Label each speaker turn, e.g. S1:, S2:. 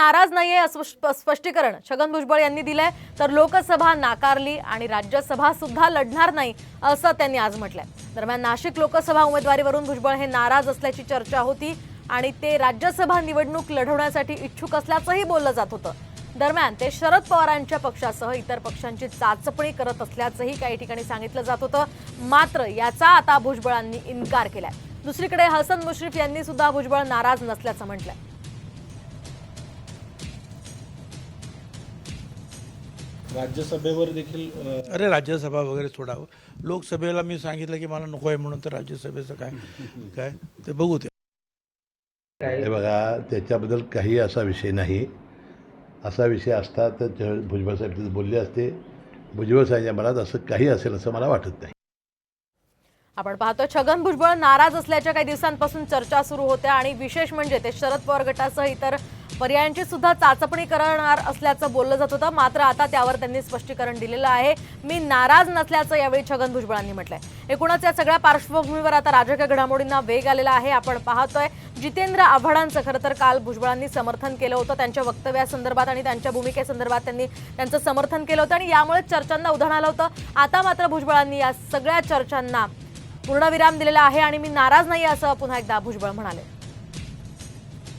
S1: नाराज नाहीये असं स्पष्टीकरण. छगन भुजबळ यांनी दिलंय तर लोकसभा नाकारली आणि राज्यसभा सुद्धा लढणार नाही असं त्यांनी आज म्हटलंय. दरम्यान नाशिक लोकसभा उमेदवारीवरून भुजबळ हे नाराज असल्याची चर्चा होती आणि ते राज्यसभा निवडणूक लढवण्यासाठी इच्छुक असल्याचंही बोललं जात होतं. दरम्यान ते शरद पवारांच्या पक्षासह इतर पक्षांची चाचपणी करत असल्याचंही काही ठिकाणी सांगितलं जात होतं. मात्र याचा आता भुजबळांनी इन्कार केलाय. दुसरीकडे हसन मुश्रीफ यांनी सुद्धा भुजबळ नाराज नसल्याचं म्हटलंय.
S2: राज्यसभेवर देखील
S3: अरे राज्यसभा वगैरे सोडावं लोकसभेला मी सांगितलं की मला नको आहे म्हणून तर राज्यसभेचं काय? काय? ते बघू ते.
S4: हे बघा त्याच्याबद्दल काही असा विषय नाही. असा विषय असता तर ते भुजबळ साहेब तिथे बोलले असते. भुजबळ साहेबांच्या मनात असं काही असेल असं मला वाटत नाही.
S1: आपण पाहतो छगन भुजबळ नाराज असल्याच्या काही दिवसांपासून चर्चा सुरू होत्या आणि विशेष म्हणजे ते शरद पवार गटासह इतर पर्यायांची सुद्धा चाचपणी करणार असल्याचं बोललं जात होतं. मात्र आता त्यावर त्यांनी स्पष्टीकरण दिलेलं आहे. मी नाराज नसल्याचं यावेळी छगन भुजबळांनी म्हटलंय. एकूणच या सगळ्या पार्श्वभूमीवर आता राजकीय घडामोडींना वेग आलेला आहे. आपण पाहतोय जितेंद्र आव्हाडांचं खरं तर काल भुजबळांनी समर्थन केलं होतं. त्यांच्या वक्तव्यासंदर्भात आणि त्यांच्या भूमिकेसंदर्भात त्यांनी त्यांचं समर्थन केलं होतं आणि यामुळे चर्चांना उधाण आलं होतं. आता मात्र भुजबळांनी या सगळ्या चर्चांना पूर्णविराम दिलेला आहे आणि मी नाराज नाही असं पुन्हा एकदा भुजबळ म्हणाले.